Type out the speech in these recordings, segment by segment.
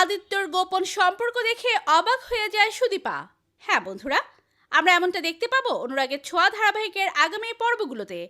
আদিত্যর গোপন সম্পর্ক দেখে অবাক হয়ে যায় সুদীপা। হ্যাঁ বন্ধুরা, আমরা এমনটা দেখতে পাবো অনুরাগের ছোঁয়া ধারাবাহিকের আগামী পর্বগুলোতে।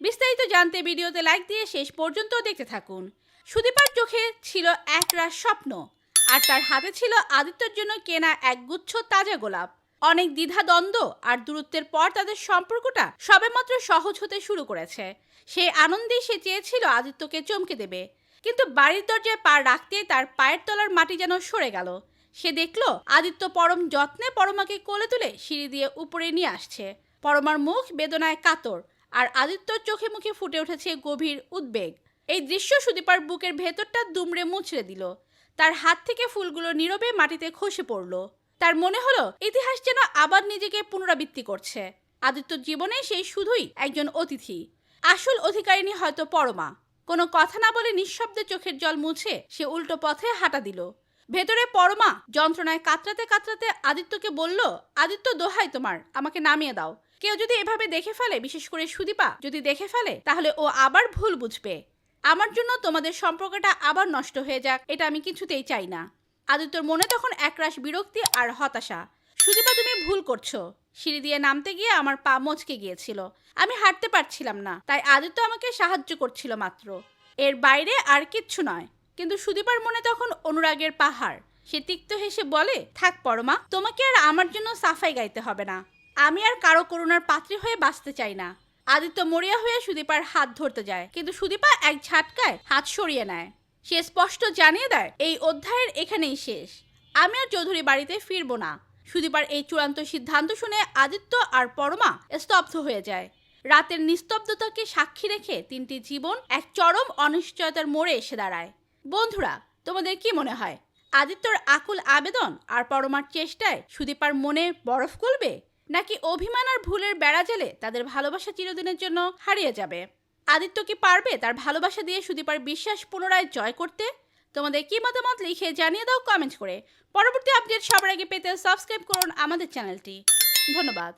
বিস্তারিত জানতে ভিডিওতে লাইক দিয়ে শেষ পর্যন্ত দেখতে থাকুন। সুদীপার চোখে ছিল একরাশ স্বপ্ন, আর তার হাতে ছিল আদিত্যর জন্য কেনা এক গুচ্ছ তাজা গোলাপ। অনেক দ্বিধা, দ্বন্দ্ব আর দূরত্বের পর তাদের সম্পর্কটা সবেমাত্র সহজ হতে শুরু করেছে। সেই আনন্দেই সে চেয়েছিল আদিত্যকে চমকে দেবে। কিন্তু বাড়ির দরজায় পা রাখতেই তার পায়ের তলার মাটি যেন সরে গেল। সে দেখল, আদিত্য পরম যত্নে পরমাকে কোলে তুলে সিঁড়ি দিয়ে উপরে নিয়ে আসছে। পরমার মুখ বেদনায় কাতর, আর আদিত্যর চোখে মুখে ফুটে উঠেছে গভীর উদ্বেগ। এই দৃশ্য সুদীপার বুকের ভেতরটা দুমড়ে মুচড়ে দিল। তার হাত থেকে ফুলগুলো নীরবে মাটিতে খসে পড়ল। তার মনে হলো, ইতিহাস যেন আবার নিজেকে পুনরাবৃত্তি করছে। আদিত্য জীবনে সেই শুধুই একজন অতিথি। আসল অধিকারিণী হয়তো পরমা। কোনো কথা না বলে নিঃশব্দে চোখের জল মুছে সে উল্টো পথে হাঁটা দিল। ভেতরে, পরমা! যন্ত্রণায় কাতরাতে কাতরাতে আদিত্যকে বলল, আদিত্য, দোহাই তোমার, আমাকে নামিয়ে দাও। কেউ যদি এভাবে দেখে ফেলে, বিশেষ করে সুদীপা, যদি দেখে ফেলে, তাহলে ও আবার ভুল বুঝবে। আমার জন্য তোমাদের সম্পর্কটা আবার নষ্ট হয়ে যাক, এটা আমি কিছুতেই চাই না। আদিত্যর মনে তখন একরাশ বিরক্তি আর হতাশা। সুদীপা তুমি ভুল করছ। সিঁড়ি দিয়ে নামতে গিয়ে আমার পা মচকে গিয়েছিল। আমি হাঁটতে পারছিলাম না, তাই আদিত্য আমাকে সাহায্য করছিল মাত্র। এর বাইরে আর কিচ্ছু নয়। কিন্তু সুদীপার মনে তখন অনুরাগের পাহাড়। সে তিক্ত হেসে বলে, থাক পরমা, তোমাকে আর আমার জন্য সাফাই গাইতে হবে না। আমি আর কারও করুণার পাত্রী হয়ে বাঁচতে চাই না। আদিত্য মরিয়া হয়ে সুদীপার হাত ধরতে যায়, কিন্তু সুদীপা এক ঝাটকায় হাত সরিয়ে নেয়। সে স্পষ্ট জানিয়ে দেয়, এই অধ্যায়ের এখানেই শেষ। আমি আর চৌধুরী বাড়িতে ফিরবো না। সুদীপার এই চূড়ান্ত সিদ্ধান্ত শুনে আদিত্য আর পরমা স্তব্ধ হয়ে যায়। রাতের নিস্তব্ধতাকে সাক্ষী রেখে তিনটি জীবন এক চরম অনিশ্চয়তার মোড়ে এসে দাঁড়ায়। বন্ধুরা, তোমাদের কি মনে হয়? আদিত্যর আকুল আবেদন আর পরমার চেষ্টায় সুদীপার মনে বরফ গলবে? নাকি অভিমান আর ভুলের বেড়া জেলে তাদের ভালোবাসা চিরদিনের জন্য হারিয়ে যাবে? আদিত্য কি পারবে তার ভালোবাসা দিয়ে সুদীপার বিশ্বাস পুনরায় জয় করতে? তোমাদের কি মতামত লিখে জানিয়ে দাও কমেন্ট করে। পরবর্তী আপডেট সবার আগে পেতে সাবস্ক্রাইব করুন আমাদের চ্যানেলটি। ধন্যবাদ।